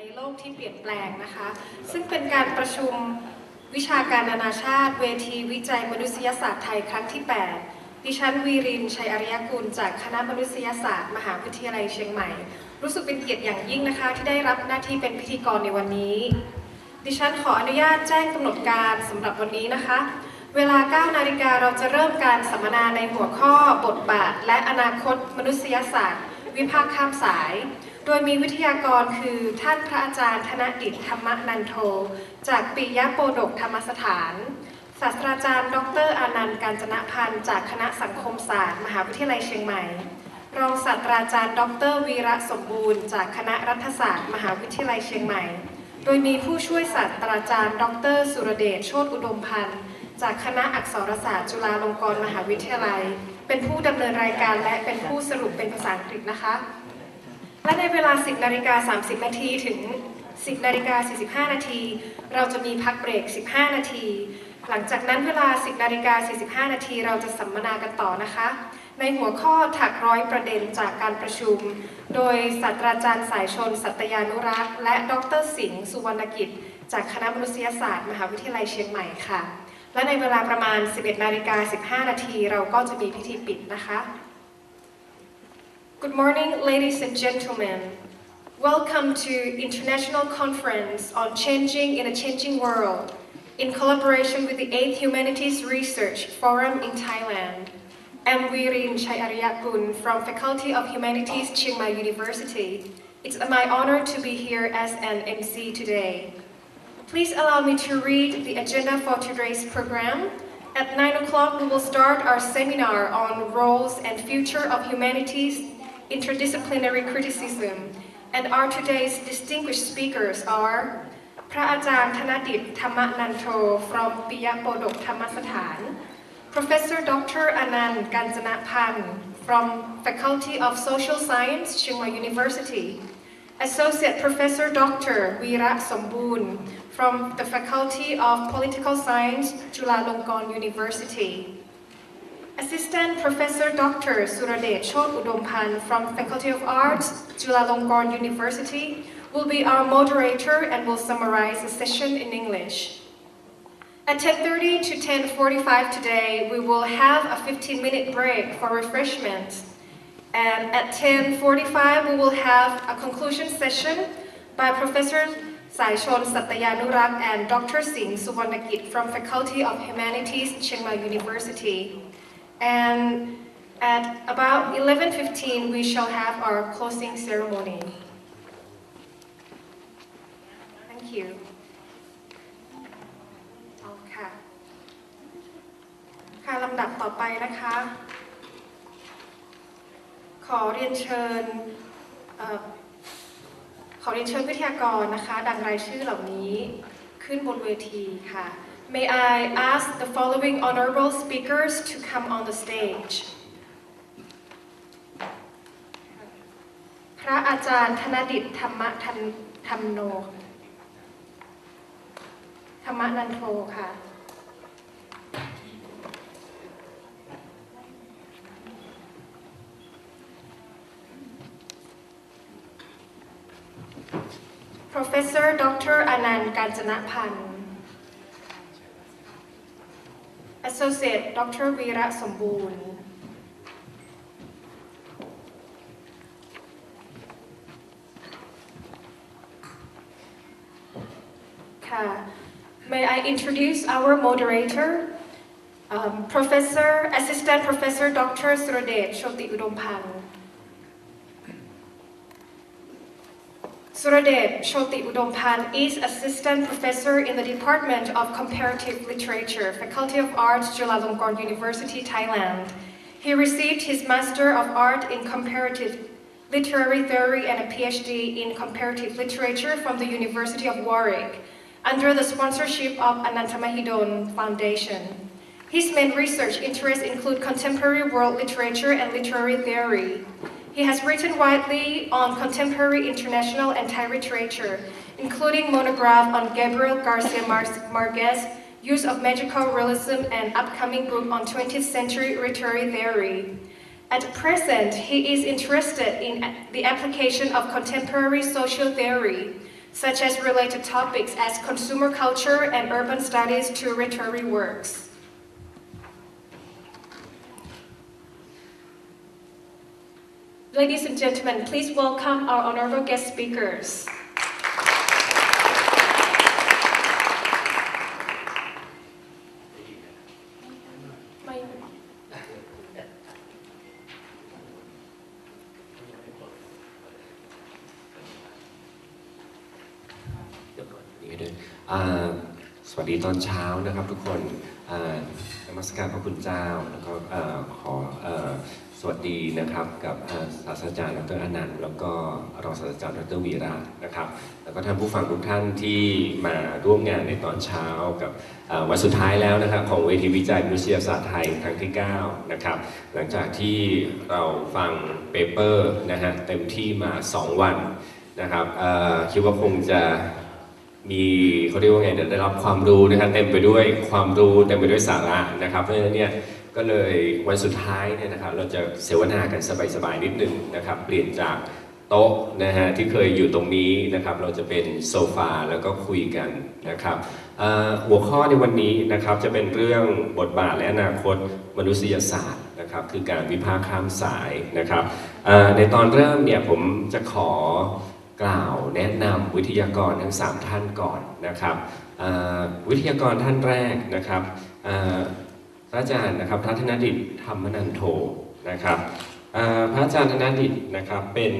ในโลกที่เปลี่ยนแปลงนะคะ ซึ่งเป็นการประชุมวิชาการนานาชาติ เวทีวิจัยมนุษยศาสตร์ไทยครั้งที่ 8 ดิฉันวีรินชัยอริยกุลจากคณะมนุษยศาสตร์ มหาวิทยาลัยเชียงใหม่ รู้สึกเป็นเกียรติอย่างยิ่งนะคะ ที่ได้รับหน้าที่เป็นพิธีกรในวันนี้ ดิฉันขออนุญาตแจ้งกำหนดการสำหรับวันนี้นะคะ เวลา 9 นาฬิกาเราจะเริ่มการสัมมนาในหัวข้อบทบาท และอนาคตมนุษยศาสตร์ วิภาคข้ามสาย โดยมีวิทยากรคือท่านพระอาจารย์ธนดิษฐ์ธรรมนันโท จากปิยะโปดกธรรมสถาน ศาสตราจารย์ ดรอานันต์การจนะพันธ์จากคณะสังคมศาสตร์มหาวิทยาลัยเชียงใหม่ รองศาสตราจารย์ ดรวีระสมบูรณ์ จากคณะรัฐศาสตร์ มหาวิทยาลัยเชียงใหม่ โดยมีผู้ช่วยศาสตราจารย์ ดร สุรเดชโชติอุดมพันธ์จากคณะอักษรศาสตร์จุฬาลงกรณ์มหาวิทยาลัย เป็นผู้ดำเนินรายการและเป็นผู้สรุปเป็นภาษาอังกฤษนะคะ และในเวลา 10นาฬิกา30 นาทีถึง 10นาฬิกา45 นาที เราจะมีพักเบรก 15 นาที หลังจากนั้นเวลา 10นาฬิกา45 นาที เราจะสัมมนากันต่อนะคะ ในหัวข้อถักร้อยประเด็นจากการประชุม โดยศาสตราจารย์สายชน สัตยานุรักษ์ และดรสิงห์สุวรรณกิจ จากคณะมนุษยศาสตร์ มหาวิทยาลัยเชียงใหม่ค่ะ และในเวลาประมาณ 11 นาฬิกา 15 นาที เราก็จะมีพิธีปิดนะคะ Good morning, ladies and gentlemen. Welcome to International Conference on Changing in a Changing World in collaboration with the 8th Humanities Research Forum in Thailand. I'm Virin Chayariyakun from Faculty of Humanities Chiang Mai University. It's my honor to be here as an MC today. Please allow me to read the agenda for today's program. At 9 o'clock, we will start our seminar on roles and future of humanities, interdisciplinary criticism. And our today's distinguished speakers are พระอาจารย์ธนดิษฐ์ธรรมนันโท from ปิยะโปดกธรรมสถาน Professor Dr. Anand Ganjanapan from Faculty of Social Science, Chiang Mai University. Associate Professor Dr. Veera Sombun from the Faculty of Political Science, Chulalongkorn University. Assistant Professor Dr. Suradet Chot Udompan from Faculty of Arts, Chulalongkorn University will be our moderator and will summarize the session in English. At 10.30 to 10.45 today, we will have a 15-minute break for refreshments. And at 10.45, we will have a conclusion session by Professor Saishon Satyanurak and Dr. Singh Suvarnagit from Faculty of Humanities, Chiang Mai University. And at about 11.15, we shall have our closing ceremony. Thank you. เอาค่ะ ค่ะลำดับต่อไปนะคะ ขอเรียนเชิญเ อ่อขอเรียนเชิญวิทยากรนะคะ ดังรายชื่อเหล่านี้ขึ้นบนเวทีค่ะ May I ask the following honorable speakers to come on the stage พระอาจารย์ธนดิษฐ์ธรรมธรรมโน ธรรมนันโทค่ะ Professor Dr. Anand Ganjanapan Associate Dr. Veera Somboon May I introduce our moderator, um, Professor, Assistant Professor Dr. Suradet Shoti Udompan. Suradet Shoti Udompan is Assistant Professor in the Department of Comparative Literature, Faculty of Arts, Chulalongkorn University, Thailand. He received his Master of Art in Comparative Literary Theory and a PhD in Comparative Literature from the University of Warwick under the sponsorship of Anantamahidon Foundation. His main research interests include contemporary world literature and literary theory. He has written widely on contemporary international and Thai literature, including monograph on Gabriel Garcia Mar- Marquez, use of magical realism, and upcoming book on 20th century literary theory. At present, he is interested in the application of contemporary social theory, such as related topics as consumer culture and urban studies to literary works. Ladies and gentlemen, please welcome our honorable guest speakers. My- เดี๋ยวก่อนนี่ด้วยอ่าสวัสดีตอนเช้านะครับทุกคนอ่านมัสการพระคุณเจ้า แล้วก็ ดีนะครับกับศาสตราจารย์ดรอนันต์แล้วก็รองศาสตราจารย์ดรวีระนะครับแล้วก็ท่านผู้ฟังทุกท่านที่มาร่วมงานในตอนเช้ากับวันสุดท้ายแล้วนะครับของเวทีวิจัยมนุษยศาสตร์ไทยครั้งที่9นะครับหลังจากที่เราฟังเปเปอร์นะฮะเต็มที่มา 2 วันนะครับคิดว่าคงจะ มีเขาเรียกว่าไงได้รับความรู้นะครับเต็มไปด้วยความรู้เต็มไปด้วยสาระนะครับ เพราะฉะนั้นเนี่ยก็เลยวันสุดท้ายเนี่ยนะครับเราจะเสวนากันสบายๆนิดนึงนะครับ เปลี่ยนจากโต๊ะนะฮะที่เคยอยู่ตรงนี้นะครับ เราจะเป็นโซฟาแล้วก็คุยกันนะครับหัวข้อในวันนี้นะครับจะเป็นเรื่องบทบาทและอนาคตมนุษยศาสตร์นะครับ คือการวิพากษ์ข้ามสายนะครับในตอนเริ่มเนี่ยผมจะขอ กล่าวแนะนำวิทยากรทั้ง 3 ท่านก่อนนะครับวิทยากรท่านแรกนะครับพระอาจารย์นะครับพระธนดิตธรรมนันโทนะครับพระอาจารย์ธนดิตนะครับเป็น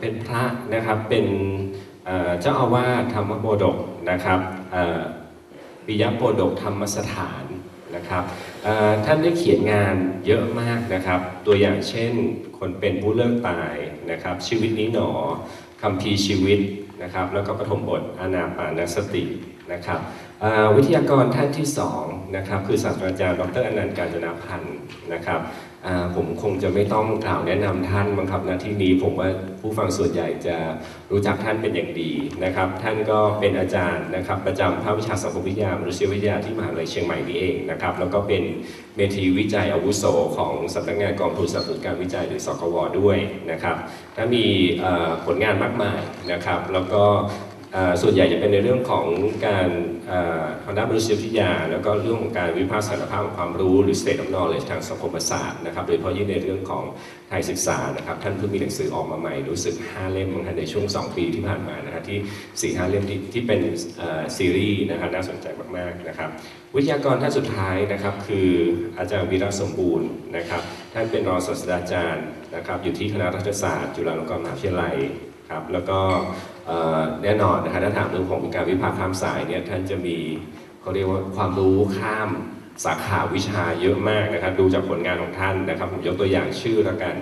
เป็นพระนะครับเป็นเจ้าอาวาสธรรมโบดกนะครับปิยโปดกธรรมสถาน นะครับท่านได้เขียนงานเยอะมากนะครับ ตัวอย่างเช่น คนเป็นผู้เลิกตายนะครับ ชีวิตนี้หนอคำพีชีวิตนะครับ แล้วก็ปฐมบทอนาปานสติ นะครับวิทยากรท่านที่สองนะครับคือศาสตราจารย์ดรอนันต์การจนาพันธ์นะครับผมคงจะไม่ต้องกล่าวแนะนำท่านบังคับน้าที่นี้ผมว่าผู้ฟังส่วนใหญ่จะรู้จักท่านเป็นอย่างดีนะครับ ท่านก็เป็นอาจารย์นะครับประจำภาควิชาสังคมวิทยามนุษยวิทยาที่มหาวิทยาลัยเชียงใหม่นี่เองนะครับแล้วก็เป็นเมธีวิจัยอาวุโสของสำนักงานกองทุนสนับสนุนการวิจัยหรือสกวด้วยนะครับท่านมีผลงานมากมายนะครับ แล้วก็ ส่วนใหญ่จะเป็นในเรื่องของการทางด้านมนุษยวิทยา แล้วก็เรื่องของการวิพากษ์สารภาพของความรู้หรือ state of knowledge ทางสังคมศาสตร์นะครับโดยเฉพาะยิ่งในเรื่องของไทยศึกษานะครับท่านเพิ่งมีหนังสือออกมาใหม่รู้สึก 5 เล่มมั้งคะในช่วง 2 ปีที่ผ่านมานะฮะที่ 4-5 เล่มที่ที่เป็นซีรีส์นะครับน่าสนใจมากๆนะครับวิทยากรท่านสุดท้ายนะครับคืออาจารย์วีระสมบูรณ์นะครับท่านเป็นรองศาสตราจารย์นะครับอยู่ที่คณะรัฐศาสตร์ จุฬาลงกรณ์มหาวิทยาลัย ครับแล้วก็แน่นอนนะฮะถ้าถามเรื่องของการวิพากษ์ข้ามสายเนี่ยท่านจะมีเขาเรียกว่าความรู้ข้ามสาขาวิชาเยอะมากนะครับดูจากผลงานของท่านนะครับผมยกตัวอย่างชื่อละกัน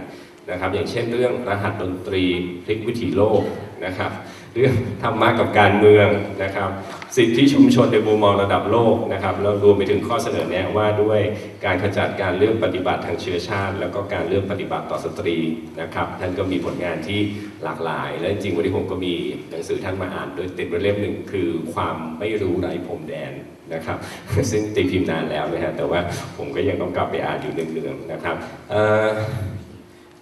นะครับอย่างเช่นเรื่องรหัสดนตรีพลิกวิถีโลกนะครับเรื่องธรรมะกับการเมืองนะครับ สิทธิชุมชนในมุมมองระดับโลกนะครับแล้วรวมไปถึงข้อเสนอแนะว่าด้วยการขจัดการเลือกปฏิบัติทางเชื้อชาติ แล้วก็การเลือกปฏิบัติต่อสตรีนะครับท่านก็มีผลงานที่หลากหลาย และจริงวันนี้ผมก็มีหนังสือท่านมาอ่านโดยติดไว้เล่มหนึ่งคือความไม่รู้ไร้พรมแดนนะครับซึ่งตีพิมพ์นานแล้วนะฮะแต่ว่าผมก็ยังต้องกลับไปอ่านอยู่เนืองๆนะครับ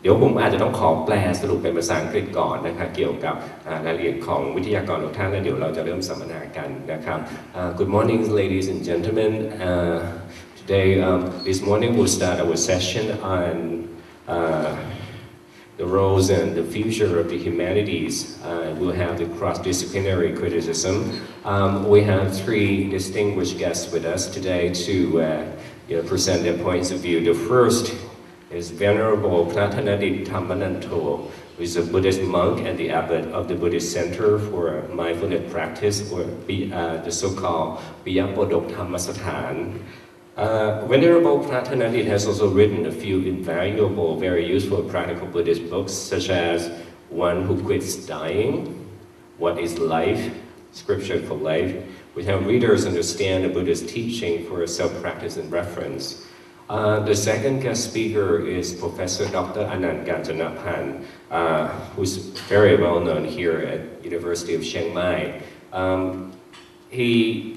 เอ่อ เดี๋ยวผมอาจจะต้องขอแปลสรุปเป็นภาษาอังกฤษก่อนนะครับเกี่ยวกับอ่ารายละเอียดของวิทยากรทุกท่านแล้วเดี๋ยวเราจะเริ่มสัมมนากันนะครับ Uh, Good morning ladies and gentlemen uh, today um, this morning we'll start our session on uh, the roles and the future of the humanities. Uh, we'll have the cross-disciplinary criticism. Um, we have three distinguished guests with us today to uh, you know, present their points of view. The first is Venerable Pratanadit Tammananto, who is a Buddhist monk and the abbot of the Buddhist Center for Mindfulness Practice, or uh, the so-called Biyapodok Dhammasathan. Uh, Venerable Pratanadit has also written a few invaluable, very useful practical Buddhist books, such as One Who Quits Dying, What is Life, Scripture for Life, which help readers understand the Buddhist teaching for self-practice and reference. Uh, the second guest speaker is Professor Dr. Anand Gantanapan, uh, who's very well known here at University of Chiang Mai. Um, he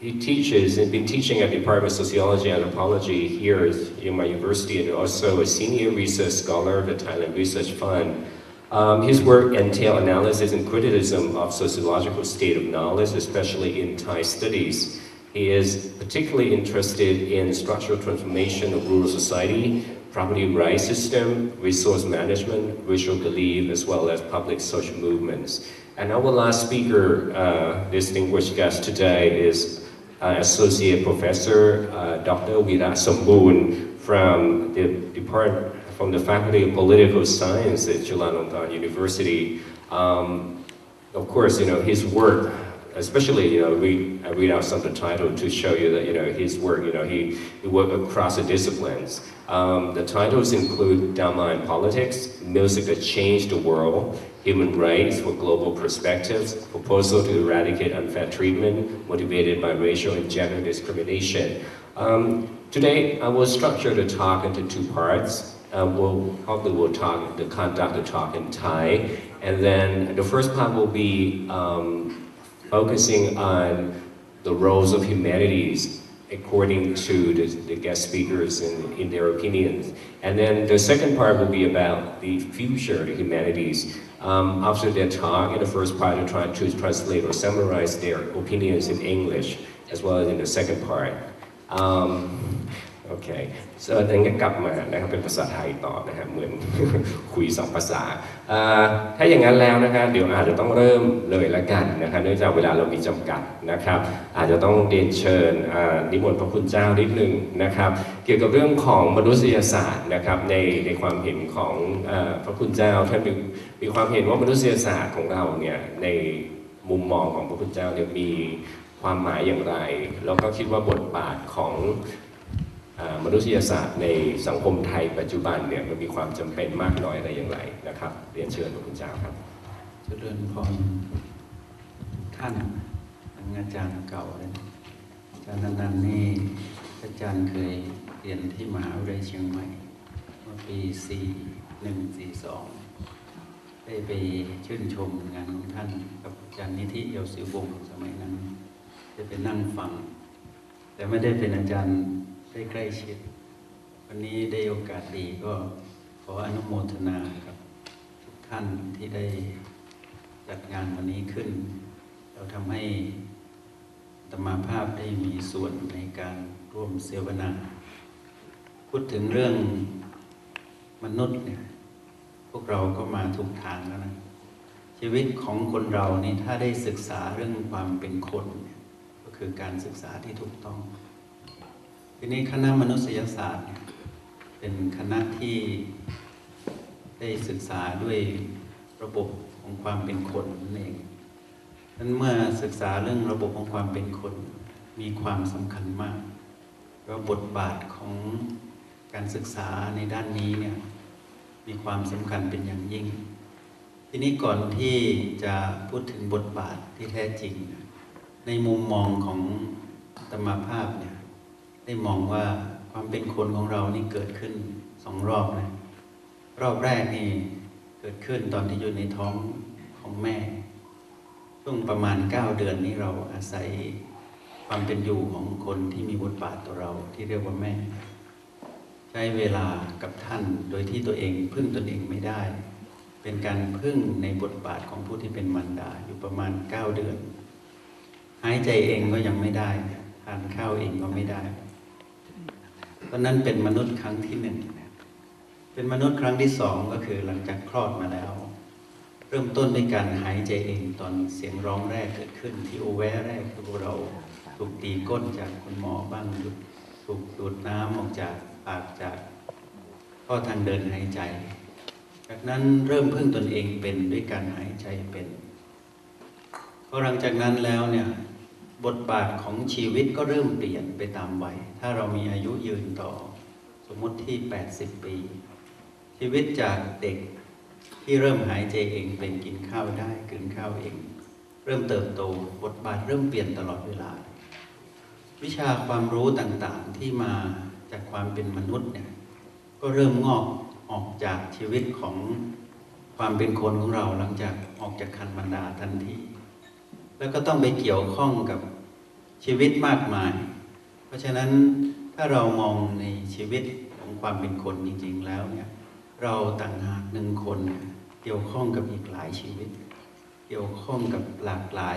he teaches and been teaching at the Department of Sociology and Anthropology here at Mai University and also a senior research scholar of the Thailand Research Fund. Um, his work entails analysis and criticism of sociological state of knowledge, especially in Thai studies. He is particularly interested in structural transformation of rural society, property rights system, resource management, racial belief, as well as public social movements. And our last speaker, uh, distinguished guest today, is uh, Associate Professor uh, Dr. Vira Sambun from the Department from the Faculty of Political Science at Chulalongkorn University. Um, of course, you know his work, especially you know we I read out some of the title to show you that you know his work. You know he he worked across the disciplines. Um, the titles include Dharma and Politics, Music that Changed the World, Human Rights for Global Perspectives, Proposal to Eradicate Unfair Treatment Motivated by Racial and Gender Discrimination. Um, today, I will structure the talk into two parts. Uh, we'll probably will talk the conduct the talk in Thai, and then the first part will be um, focusing on the roles of humanities according to the, the guest speakers in, in their opinions. And then the second part will be about the future of the humanities. Um, after their talk, in the first part, try to translate or summarize their opinions in English, as well as in the second part. Um, โอเคเออดังนั้นกลับมานะครับเป็นภาษาไทยต่อนะฮะเหมือนคุยสองภาษา ถ้าอย่างนั้นแล้วนะฮะเดี๋ยวอาจจะต้องเริ่มเลยละกันนะครับเนื่องจากเวลาเรามีจำกัดนะครับ อาจจะต้องเรียนเชิญนิมนต์พระคุณเจ้านิดนึงนะครับ เกี่ยวกับเรื่องของมนุษยศาสตร์นะครับในในความเห็นของอพระคุณเจ้าท่านมีมีความเห็นว่ามนุษยศาสตร์ของเราเนี่ยในมุมมองของพระคุณเจ้าเนี่ยมีความหมายอย่างไร แล้วก็คิดว่าบทบาทของ มนุษยศาสตร์ในสังคมไทยปัจจุบันเนี่ยมันมีความจำเป็นมากน้อยอะไรอย่างไรนะครับ เรียนเชิญพระคุณเจ้าครับเจริญพรท่านอาจารย์เก่าเลยอาจารย์นันนนี่อาจารย์เคยเรียนที่มหาวิทยาลัยเชียงใหม่เมื่อปี 4142 ได้ไปชื่นชมงานของท่านกับอาจารย์นิธิเอียวสิววงศ์สมัยนั้น ได้ไปนั่งฟัง แต่ไม่ได้เป็นอาจารย์ ได้ใกล้ชิด วันนี้ได้โอกาสดีก็ขออนุโมทนาครับ ทุกท่านที่ได้จัดงานวันนี้ขึ้น เราทำให้ธรรมาภาพได้มีส่วนในการร่วมเสวนา พูดถึงเรื่องมนุษย์เนี่ยพวกเราก็มาถูกทางแล้วนะชีวิตของคนเรานี่ถ้าได้ศึกษาเรื่องความเป็นคนเนี่ยก็คือการศึกษาที่ถูกต้อง ทีนี้คณะมนุษยศาสตร์ เป็นคณะที่ได้ศึกษาด้วยระบบของความเป็นคนนั่นเองนั้นเมื่อศึกษาเรื่องระบบของความเป็นคน มีความสำคัญมากว่าบทบาทของการศึกษาในด้านนี้เนี่ยมีความสำคัญเป็นอย่างยิ่ง ทีนี้ก่อนที่จะพูดถึงบทบาทที่แท้จริง ในมุมมองของธรรมภาพเนี่ย ได้มองว่าความเป็นคนของเรานี่เกิดขึ้นสองรอบนะรอบแรกนี่เกิดขึ้นตอนที่อยู่ในท้องของแม่ ช่วงประมาณ 9 เดือนนี้เราอาศัยความเป็นอยู่ของคนที่มีบทบาทต่อเราที่เรียกว่าแม่ ใช้เวลากับท่านโดยที่ตัวเองพึ่งตนเองไม่ได้ เป็นการพึ่งในบทบาทของผู้ที่เป็นมารดาอยู่ประมาณ 9 เดือน หายใจเองก็ยังไม่ได้ทานข้าวเองก็ไม่ได้ ตอนนั้นเป็นมนุษย์ครั้งที่หนึ่งเป็นมนุษย์ครั้งที่สองก็คือหลังจากคลอดมาแล้ว เริ่มต้นด้วยการหายใจเองตอนเสียงร้องแรกเกิดขึ้น ที่โอแวแรกคือเราถูกตีก้นจากคุณหมอบ้างถูกถูกดูดน้ำออกจากปากจากข้อทางเดินหายใจ จากนั้นเริ่มพึ่งตนเองเป็นด้วยการหายใจเป็นพอหลังจากนั้นแล้วเนี่ย บทบาทของชีวิตก็เริ่มเปลี่ยนไปตามวัย ถ้าเรามีอายุยืนต่อ สมมติที่ 80 ปี ชีวิตจากเด็กที่เริ่มหายใจเองเป็นกินข้าวได้กินข้าวเอง เริ่มเติบโตบทบาทเริ่มเปลี่ยนตลอดเวลา วิชาความรู้ต่างๆที่มาจากความเป็นมนุษย์เนี่ยก็เริ่มงอกออกจากชีวิตของความเป็นคนของเราหลังจากออกจากคันมารดาทันที แล้วก็ต้องไปเกี่ยวข้องกับชีวิตมากมาย เพราะฉะนั้นถ้าเรามองในชีวิตของความเป็นคนจริง ๆ แล้วเนี่ยเราต่างหากหนึ่งคนเกี่ยวข้องกับอีกหลายชีวิต เกี่ยวข้องกับหลากหลาย